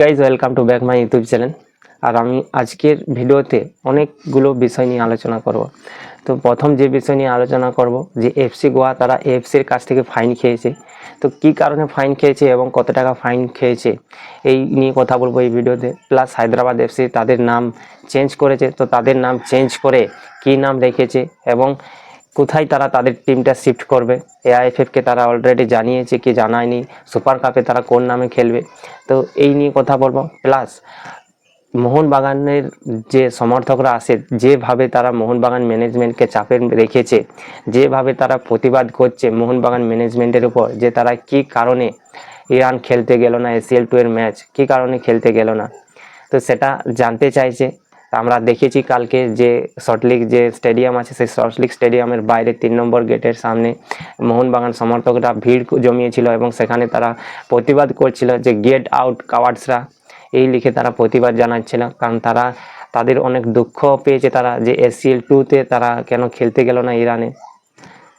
Guys welcome to back my YouTube channel আর আমি আজকের ভিডিওতে অনেকগুলো বিষয় নিয়ে আলোচনা করব। তো প্রথম যে বিষয় নিয়ে আলোচনা করব, যে এফসি গোয়া তারা এফসির কাছ থেকে ফাইন খেয়েছে। তো কি কারণে ফাইন খেয়েছে এবং কত টাকা ফাইন খেয়েছে, এই নিয়ে কথা বলব এই ভিডিওতে। প্লাস হায়দ্রাবাদ এফসি তাদের নাম চেঞ্জ করেছে। তো তাদের নাম চেঞ্জ করে কি নাম রেখেছে এবং কোথায় তারা তাদের টিমটা শিফট করবে? এআইএফএফকে তারা অলরেডি জানিয়েছে কি জানায়নি? সুপার কাপে তারা কোন নামে খেলবে? তো এই নিয়ে কথা বলব। প্লাস মোহনবাগানের যে সমর্থকরা আছে, যেভাবে তারা মোহনবাগান ম্যানেজমেন্টকে চাপে রেখেছে, যেভাবে তারা প্রতিবাদ করছে মোহনবাগান ম্যানেজমেন্টের উপর, যে তারা কি কারণে ইরান খেলতে গেল না এসিএল টু এর ম্যাচ কি কারণে খেলতে গেল না? তো সেটা জানতে চাইছে। আমরা দেখেছি কালকে যে সল্টলিক যে স্টেডিয়াম আছে, সেই সল্টলিক স্টেডিয়ামের বাইরে তিন নম্বর গেটের সামনে মোহনবাগান সমর্থকরা ভিড় জমিয়েছিল এবং সেখানে তারা প্রতিবাদ করছিল যে গেট আউট কাওয়ার্ডসরা এই লিখে তারা প্রতিবাদ জানাচ্ছিল, কারণ তারা, তাদের অনেক দুঃখ পেয়েছে তারা যে এসিএল টুতে তারা কেন খেলতে গেল না ইরানে।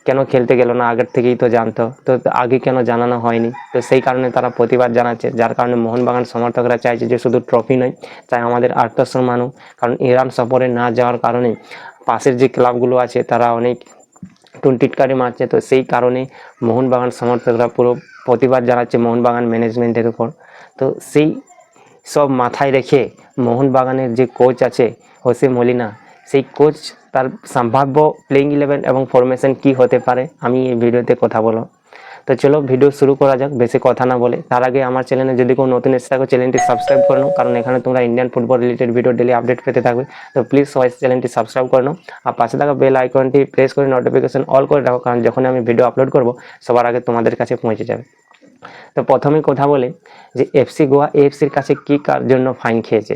কেন খেলতে গেল না? আগের থেকেই তো জানতো। তো আগে কেন জানানো হয়নি? তো সেই কারণে তারা প্রতিবাদ জানাচ্ছে, যার কারণে মোহনবাগান সমর্থকরা চাইছে যে শুধু ট্রফি নয় চাই আমাদের আত্মসম্মানও কারণ ইরান সফরে না যাওয়ার কারণে পাশের যে ক্লাবগুলো আছে, তারা অনেক টুনটিটকারি মারছে। তো সেই কারণে মোহনবাগান সমর্থকরা পুরো প্রতিবাদ জানাচ্ছে মোহনবাগান ম্যানেজমেন্টের উপর। তো সেই সব মাথায় রেখে মোহনবাগানের যে কোচ আছে হোসে মলিনা সেই কোচ তার সম্ভাব্য প্লেইং ইলেভেন এবং ফরমেশন কি হতে পারে, আমি এই ভিডিওতে কথা বলব। তো চলো ভিডিও শুরু করা যাক, বেশি কথা না বলে। তার আগে আমার চ্যানেলে যদি কোনো নতুন এসে থাকো চ্যানেলটি সাবস্ক্রাইব করে কারণ এখানে তোমরা Indian football related video daily update পেতে থাকবে। তো প্লিজ সবাই চ্যানেলটি সাবস্ক্রাইব করে আর পাশে থাকা বেল আইকনটি প্রেস করে নোটিফিকেশন অল করে রাখো, কারণ যখন আমি ভিডিও আপলোড করব, সবার আগে তোমাদের কাছে পৌঁছে যাবে। তো প্রথমে কথা বলে যে এফসি গোয়া এফসির কাছে কি কার জন্য ফাইন খেয়েছে,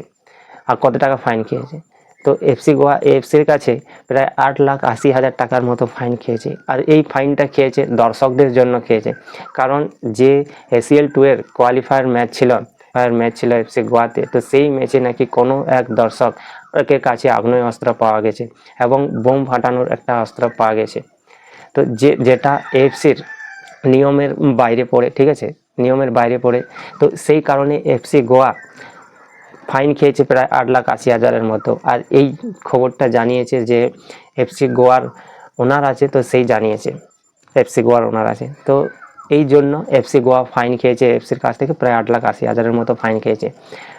আর কত টাকা ফাইন খেয়েছে। তো এফসি গোয়া এফসির কাছে প্রায় আট লাখ আশি হাজার টাকার মতো ফাইন খেয়েছে। আর এই ফাইনটা খেয়েছে দর্শকদের জন্য খেয়েছে। কারণ যে এসিএল টু কোয়ালিফায়ার ম্যাচ ছিল ফায়ার ম্যাচ ছিল এফসি গোয়াতে তো সেই ম্যাচে নাকি কোনো এক দর্শক এর কাছে আগ্নেয় অস্ত্র পাওয়া গেছে এবং বোম ফাটানোর একটা অস্ত্র পাওয়া গেছে। তো যে, যেটা এফসির নিয়মের বাইরে পড়ে, ঠিক আছে? নিয়মের বাইরে পড়ে। তো সেই কারণে এফসি গোয়া ফাইন খেয়েছে প্রায় আট লাখ আশি হাজারের মতো। আর এই খবরটা জানিয়েছে যে এফসি গোয়ার ওনার আছে, তো সেই জানিয়েছে। এফসি গোয়ার ওনার আছে। তো এই জন্য এফসি গোয়া ফাইন খেয়েছে এফসির কাছ থেকে প্রায় আট লাখ আশি হাজারের মতো ফাইন খেয়েছে।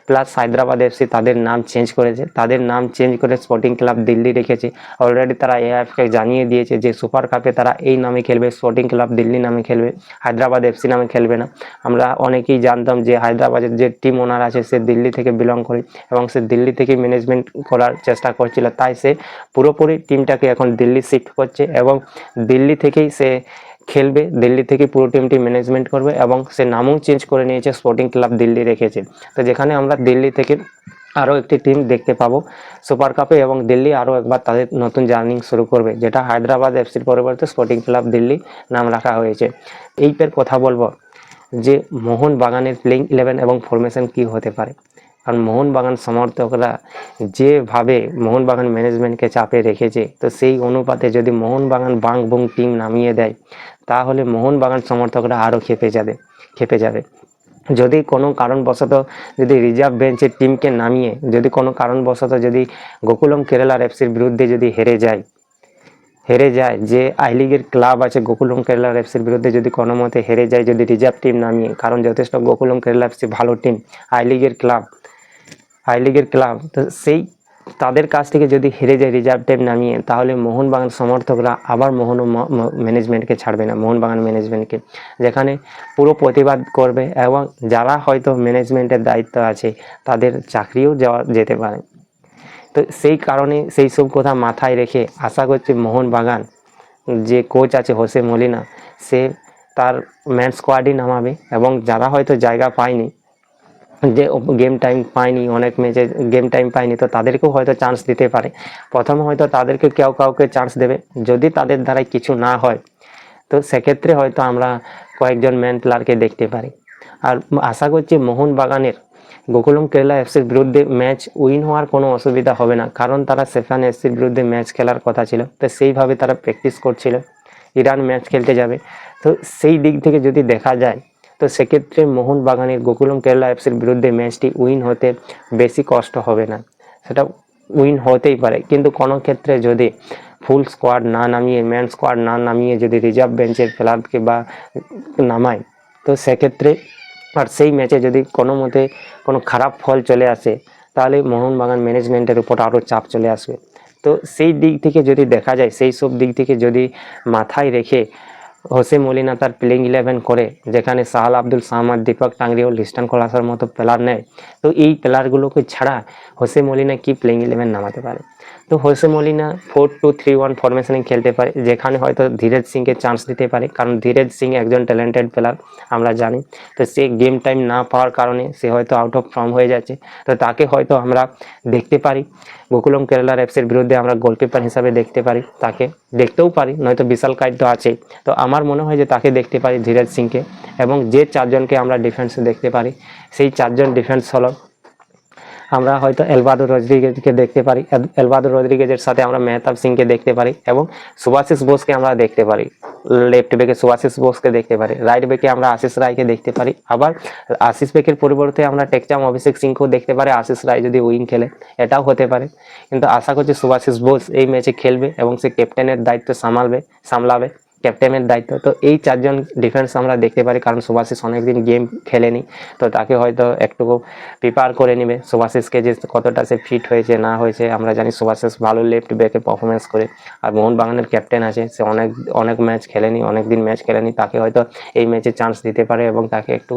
প্লাস হায়দ্রাবাদ এফসি তাদের নাম চেঞ্জ করেছে। তাদের নাম চেঞ্জ করে স্পোর্টিং ক্লাব দিল্লি রেখেছে। অলরেডি তারা এআইএফকে জানিয়ে দিয়েছে যে সুপার কাপে তারা এই নামে খেলবে স্পোর্টিং ক্লাব দিল্লি নামে খেলবে, হায়দ্রাবাদ এফসি নামে খেলবে না। আমরা অনেকেই জানতাম যে হায়দ্রাবাদের যে টিম ওনার আছে, সে দিল্লি থেকে বিলং করে এবং সে দিল্লি থেকে ম্যানেজমেন্ট করার চেষ্টা করছিল। তাই সে পুরোপুরি টিমটাকে এখন দিল্লি শিফট করছে এবং দিল্লি থেকেই সে খেলবে, দিল্লি থেকে পুরো টিমটি ম্যানেজমেন্ট করবে এবং সে নামও চেঞ্জ করে নিয়েছে স্পোর্টিং ক্লাব দিল্লি রেখেছে। তো যেখানে আমরা দিল্লি থেকে আরও একটি টিম দেখতে পাবো সুপার কাপে এবং দিল্লি আরও একবার তাদের নতুন জার্নি শুরু করবে, যেটা হায়দ্রাবাদ এফসির পরিবর্তে স্পোর্টিং ক্লাব দিল্লি নাম রাখা হয়েছে। এইটার কথা বলব যে মোহন বাগানের প্লেইং ইলেভেন এবং ফরমেশন কি হতে পারে? কারণ মোহনবাগান সমর্থকরা যেভাবে মোহনবাগান ম্যানেজমেন্টকে চাপে রেখেছে, তো সেই অনুপাতে যদি মোহনবাগান বাং বুং টিম নামিয়ে দেয়, তাহলে মোহনবাগান সমর্থকরা আরও খেপে যাবে খেপে যাবে। যদি কোনো কারণবশত যদি রিজার্ভ বেঞ্চের টিমকে নামিয়ে, যদি কোনো কারণবশত যদি গোকুলম কেরালার এফসির বিরুদ্ধে যদি হেরে যায় হেরে যায়, যে আই লিগের ক্লাব আছে গোকুলম কেরালা এফসির বিরুদ্ধে যদি কোনো মতে হেরে যায়, যদি রিজার্ভ টিম নামিয়ে, কারণ যথেষ্ট গোকুলম কেরালা এফসি ভালো টিম আই লিগের ক্লাব আই লিগের ক্লাব তো সেই তাদের কাছ থেকে যদি হেরে যায় রিজার্ভ টাইম নামিয়ে, তাহলে মোহনবাগান সমর্থকরা আবার মোহন ম্যানেজমেন্টকে ছাড়বে না, মোহনবাগান ম্যানেজমেন্টকে যেখানে পুরো প্রতিবাদ করবে এবং যারা হয়তো ম্যানেজমেন্টের দায়িত্ব আছে, তাদের চাকরিও যাওয়া যেতে পারে। তো সেই কারণে সেই সব কথা মাথায় রেখে আশা করছি মোহনবাগান, যে কোচ আছে হোসে মলিনা, সে তার ম্যান স্কোয়াডই নামাবে এবং যারা হয়তো জায়গা পায়নি যে গেম টাইম পায়নি, অনেক ম্যাচে গেম টাইম পায়নি, তো তাদেরকেও হয়তো চান্স দিতে পারে। প্রথমে হয়তো তাদেরকে কেউ কাউকে চান্স দেবে। যদি তাদের দ্বারাই কিছু না হয়, তো সেক্ষেত্রে হয়তো আমরা কয়েকজন ম্যান প্লেয়ারকে দেখতে পারি। আর আশা করছি মোহনবাগানের গোকুলম কেরালা এফসির বিরুদ্ধে ম্যাচ উইন হওয়ার কোনো অসুবিধা হবে না, কারণ তারা সেফান এফসির বিরুদ্ধে ম্যাচ খেলার কথা ছিল। তো সেইভাবে তারা প্র্যাকটিস করছিল। ইরান ম্যাচ খেলতে যাবে। তো সেই দিক থেকে যদি দেখা যায় তো সেক্ষেত্রে মোহনবাগানের গোকুলম কেরালা এফসির বিরুদ্ধে ম্যাচটি উইন হতে বেশি কষ্ট হবে না। সেটা উইন হতেই পারে। কিন্তু কোনো ক্ষেত্রে যদি ফুল স্কোয়াড না নামিয়ে ম্যান স্কোয়াড না নামিয়ে যদি রিজার্ভ বেঞ্চের প্লেয়ারকে বা নামায়, তো সেক্ষেত্রে আর সেই ম্যাচে যদি কোনো মতে কোনো খারাপ ফল চলে আসে, তাহলে মোহনবাগান ম্যানেজমেন্টের উপর আরও চাপ চলে আসবে। তো সেই দিক থেকে যদি দেখা যায়, সেই সব দিক থেকে যদি মাথায় রেখে হোসে মলিনা তার প্লেইং ইলেভেন করে, যেখানে সাহাল আব্দুল সাহমাদ দীপক টাংরিও লিস্টান কলাসার মতো প্লেয়ার নেয়। তো এই প্লেয়ারগুলোকে ছাড়া হোসে মলিনা কি প্লেইং ইলেভেন নামাতে পারে? তো Jose Molina four two three one ফরমেশনে খেলতে পারে, যেখানে হয়তো ধীরেজ সিংকে চান্স দিতে পারে, কারণ ধীরেজ সিং একজন ট্যালেন্টেড প্লেয়ার আমরা জানি। তো সে গেম টাইম না পাওয়ার কারণে সে হয়তো আউট অফ ফর্ম হয়ে যাচ্ছে। তো তাকে হয়তো আমরা দেখতে পারি। গোকুলম কেরালার এফসির বিরুদ্ধে আমরা গোলকিপার হিসাবে দেখতে পারি, তাকে দেখতেও পারি, নয়তো বিশাল কাইট তো আছেই তো আমার মনে হয় যে তাকে দেখতে পারি ধীরেজ সিংকে, এবং যে চারজনকে আমরা ডিফেন্সে দেখতে পারি, সেই চারজন ডিফেন্স হলো আমরা হয়তো এলবাদুর রদ্রিগেজকে দেখতে পারি, এল- এলবাদুর রদ্রিগেজের সাথে আমরা মেহতাব সিংকে দেখতে পারি এবং সুভাশিস বোসকে আমরা দেখতে পারি। লেফট বেকে সুভাশিস বোসকে দেখতে পারি, রাইট বেকে আমরা আশিস রায়কে দেখতে পারি। আবার আশিস বেকের পরিবর্তে আমরা টেকচাম অভিষেক সিংকেও দেখতে পারি, আশিস রায় যদি উইং খেলে, এটাও হতে পারে। কিন্তু আশা করছি সুভাশিস বোস এই ম্যাচে খেলবে এবং সে ক্যাপ্টেনের দায়িত্ব সামালবে, সামলাবে। ক্যাপ্টেনের দায়িত্ব। তো এই চারজন ডিফেন্স আমরা দেখতে পারি, কারণ সুভাশিস অনেকদিন গেম খেলেনি। তো তাকে হয়তো একটু প্রিপেয়ার করে নেবে। সুভাশিসকে যে কতটা সে ফিট হয়েছে, না হয়েছে, আমরা জানি সুভাশিস ভালো লেফট ব্যাকে পারফরমেন্স করে। আর মোহনবাগানের ক্যাপ্টেন আছে, সে অনেক অনেক ম্যাচ খেলেনি অনেক দিন ম্যাচ খেলেনি। তাকে হয়তো এই ম্যাচে চান্স দিতে পারে এবং তাকে একটু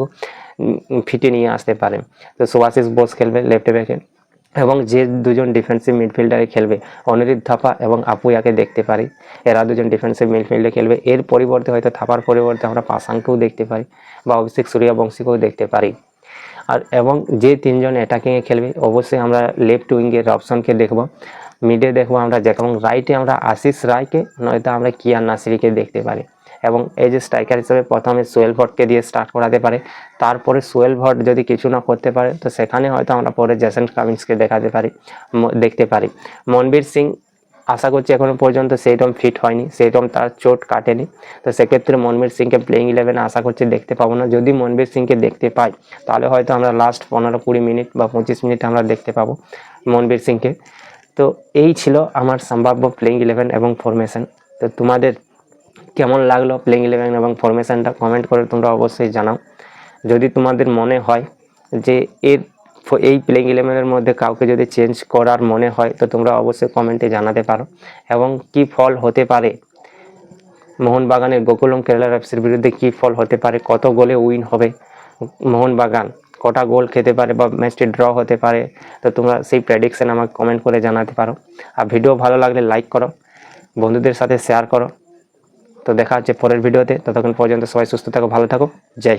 ফিটে নিয়ে আসতে পারে। তো সুভাশিস বোস খেলবে লেফট ব্যাকে এবং যে দুজন ডিফেন্সিভ মিডফিল্ডারে খেলবে অনিরিদ থাপা এবং আপুয়াকে দেখতে পারি। এরা দুজন ডিফেন্সিভ মিডফিল্ডে খেলবে। এর পরিবর্তে হয়তো থাপার পরিবর্তে আমরা পাসাংকেও দেখতে পারি বা অভিষেক সূর্যবংশীকেও দেখতে পারি। আর এবং যে তিনজন অ্যাটাকিংয়ে খেলবে, অবশ্যই আমরা লেফট উইঙ্গের অপশনকে দেখব। মিডে দেখব আমরা এবং রাইটে আমরা আশিস রায়কে, নয়তো আমরা কিয়ান নাসিরিকে দেখতে পারি। এবং এই যে স্ট্রাইকার হিসেবে প্রথমে সোয়েল ভটকে দিয়ে স্টার্ট করাতে পারে, তারপরে সোয়েল ভট যদি কিছু না করতে পারে, তো সেখানে হয়তো আমরা পরে জেসেন্ট কামিন্সকে দেখাতে পারি দেখতে পারি। মনবীর সিং, আশা করছি এখনও পর্যন্ত সেইরকম ফিট হয়নি সেইরকম তার চোট কাটেনি। তো সেক্ষেত্রে মনবীর সিংকে প্লেইং ইলেভেনে আশা করছি দেখতে পাবো না। যদি মনবীর সিংকে দেখতে পাই, তাহলে হয়তো আমরা লাস্ট পনেরো কুড়ি মিনিট বা পঁচিশ মিনিট আমরা দেখতে পাবো মনবীর সিংকে। তো এই ছিল আমার সম্ভাব্য প্লেইং ইলেভেন এবং ফরমেশন তো তোমাদের কেমন লাগল প্লেইং ইলেভেন এবং ফরমেশনটা কমেন্ট করে তোমরা অবশ্যই জানাও। যদি তোমাদের মনে হয় যে এর এই প্লেইং ইলেভেনের মধ্যে কাউকে যদি চেঞ্জ করার মনে হয়, তো তোমরা অবশ্যই কমেন্টে জানাতে পারো। এবং কি ফল হতে পারে? মোহনবাগানের গোকুলম কেরালা এফসির বিরুদ্ধে কি ফল হতে পারে? কত গোলে উইন হবে? মোহনবাগান কটা গোল খেতে পারে বা ম্যাচটি ড্র হতে পারে? তো তোমরা সেই প্রেডিকশান আমাকে কমেন্ট করে জানাতে পারো। আর ভিডিও ভালো লাগলে লাইক করো। বন্ধুদের সাথে শেয়ার করো। তো দেখা হচ্ছে পরের ভিডিওতে। ততক্ষণ পর্যন্ত সবাই সুস্থ থাকো ভালো থাকো। জয়